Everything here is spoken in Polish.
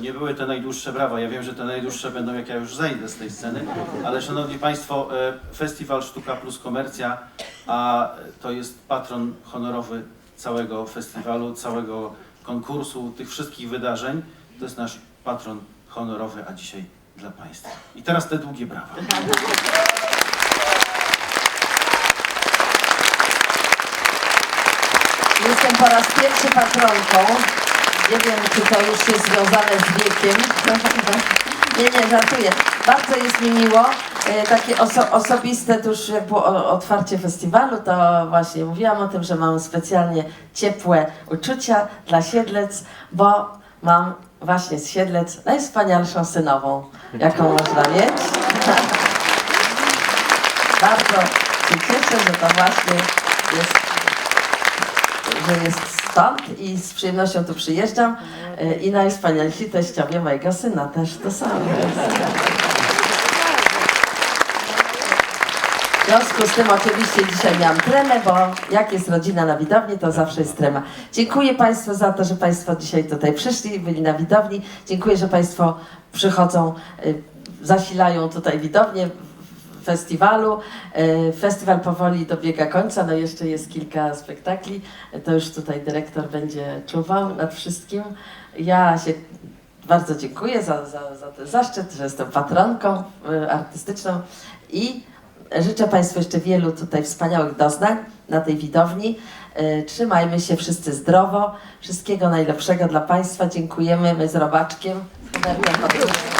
nie były te najdłuższe brawa. Ja wiem, że te najdłuższe będą, jak ja już zejdę z tej sceny. Ale szanowni Państwo, e, Festiwal Sztuka Plus Komercja, a to jest patron honorowy całego festiwalu, całego konkursu, tych wszystkich wydarzeń. To jest nasz patron honorowy, a dzisiaj dla Państwa. I teraz te długie brawa. Jestem po raz pierwszy patronką. Nie wiem, czy to już jest związane z wiekiem. Nie, nie, żartuję. Bardzo jest mi miło. E, Takie oso osobiste, to już jak było otwarcie festiwalu, to właśnie mówiłam o tym, że mam specjalnie ciepłe uczucia dla Siedlec, bo mam właśnie z Siedlec najwspanialszą synową, jaką można mieć. Bardzo się cieszę, że to właśnie jest że jest stąd i z przyjemnością tu przyjeżdżam e, i najwspanialsi teściowie mojego syna też to samo. W związku z tym oczywiście dzisiaj miałam tremę, bo jak jest rodzina na widowni, to zawsze jest trema. Dziękuję Państwu za to, że Państwo dzisiaj tutaj przyszli, byli na widowni. Dziękuję, że Państwo przychodzą, y, zasilają tutaj widownię festiwalu. Y, Festiwal powoli dobiega końca, no jeszcze jest kilka spektakli. To już tutaj dyrektor będzie czuwał nad wszystkim. Ja się bardzo dziękuję za, za, za ten zaszczyt, że jestem patronką y, artystyczną i życzę Państwu jeszcze wielu tutaj wspaniałych doznań na tej widowni. Y, Trzymajmy się wszyscy zdrowo. Wszystkiego najlepszego dla Państwa. Dziękujemy. My z Robaczkiem. z.